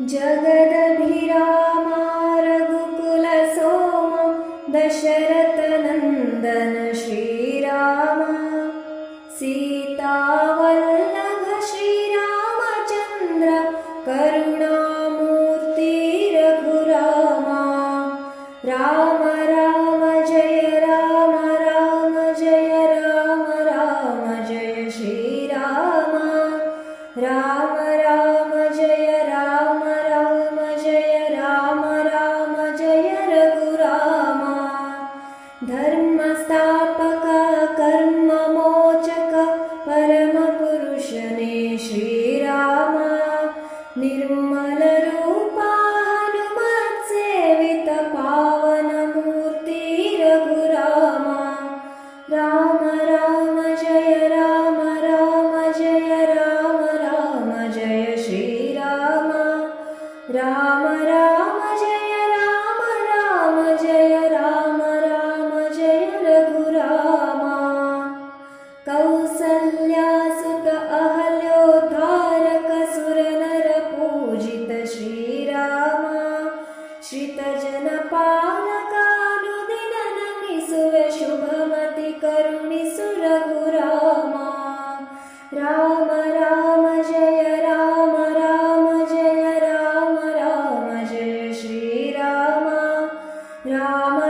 जगदभिरामा रघुकुलसोम दशरथनन्दन श्रीराम। सीतावल्लभ श्रीरामचन्द्र करुणामूर्ति रघुरामा। राम राम जय राम राम जय राम राम जय श्रीराम। राम राम राम राम जय राम राम जय राम राम जय श्रीराम। राम राम जय राम राम जय राम राम जय रघुरामा। कौसल्यासुत अहल्योद्धारक सुरनरपूजित श्रीराम। श्रितजनपालकानुदिन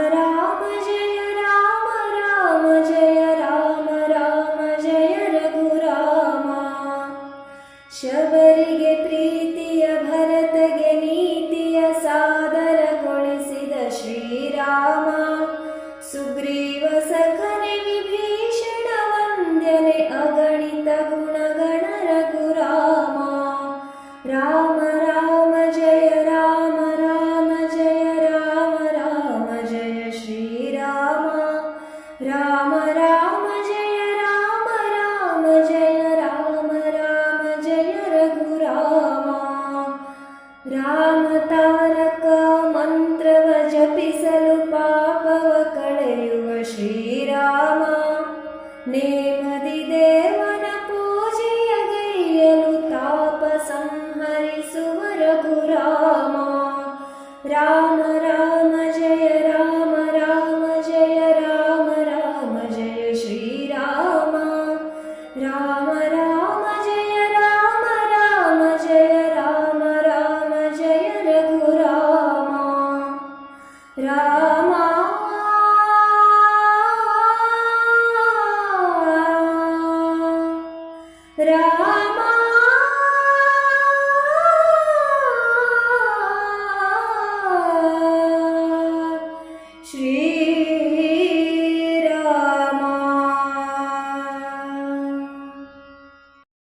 राम राम जय राम राम जय राम राम जय रघुरामा ಶಬರಿಗೆ ಪ್ರೀತಿಯ ಭರತಗೆ ನೀತಿಯ ಸಾದರಗೊಳಿಸಿದ ಶ್ರೀರಾಮ ಸುಗ್ರೀವ ಸಖನೆ ವಿಭೀಷಣ ವಂದ್ಯನೆ ಅಗಣಿತ ಗುಣಗಣ ರಘುರಾಮ ರಾಮ ರಾಮ राम राम जय राम राम जय राम राम जय रघुरामा। राम रघुराम रामतारकमन्त्रव जपिस पापव कलय श्रीराम। नेमदि देवन पूजय गैयनुतापसंहरिघुराम राम